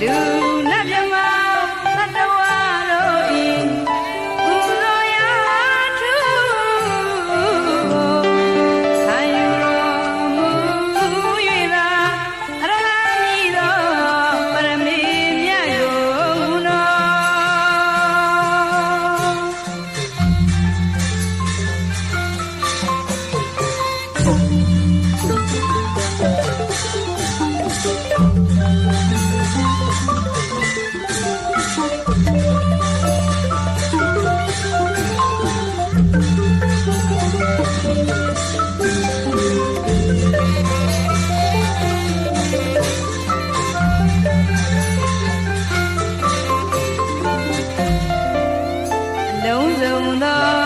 လူနဲ့မြမသတ္တဝါတို့ဤပူဇော်ရာထူဆိုင်ယူတော်မူ၍သာအရဟံဤသောပရမေမြတ်ယုံတော် Thank you. love.